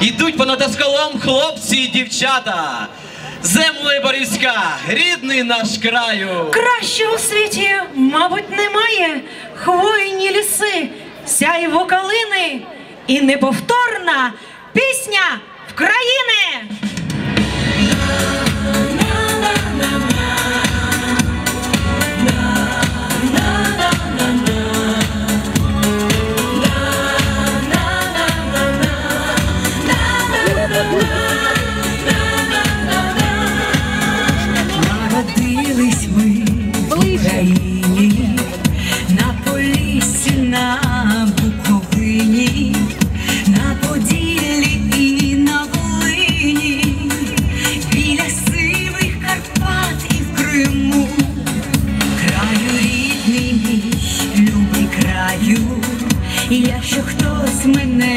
Ідуть понад осколом хлопці і дівчата. Земле Борівська, рідний наш краю. Краще у світі, мабуть, немає. Хвойні ліси, сяйво калини і неповторна пісня. Народились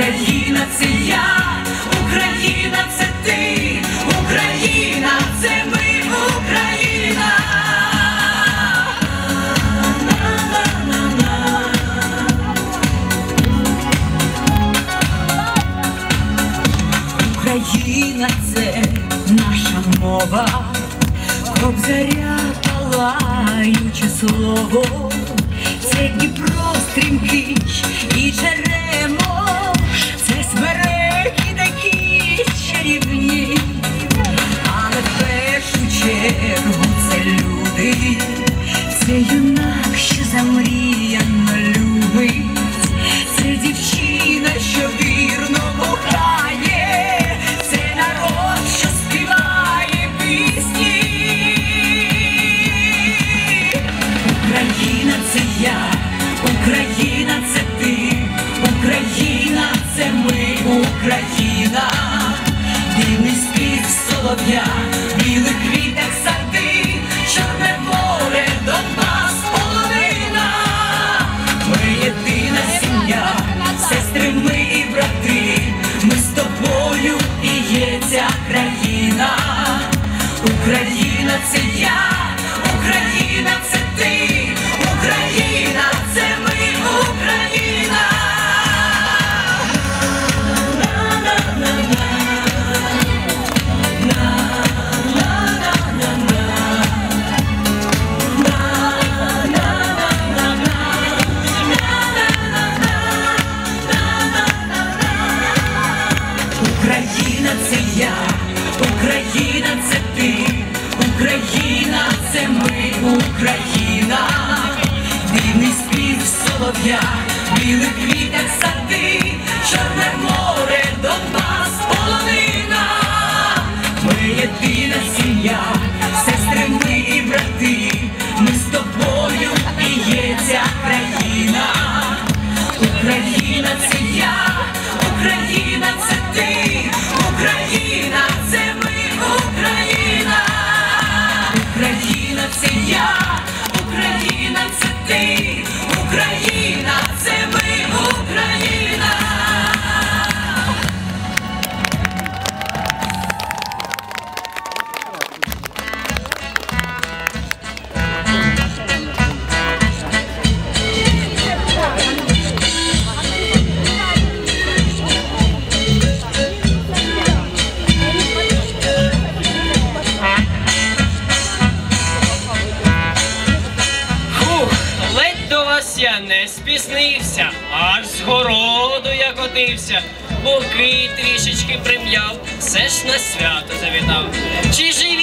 Україна це я, Україна це ти, Україна це ми, Україна. Україна це наша мова, кобзаря палаюче слово, це Дніпро стрімкий і Черемо, юнак, що замріяно любить, це дівчина, що вірно кохає, це народ, що співає пісні. Україна це я, Україна це ти, Україна це ми, Україна, дивний спів солов'я, білих Україна це я, Україна це в білих квітах ледь я не спіснився, аж з городу я котився, боки трішечки прим'яв, все ж на свято завітав. Чи живі?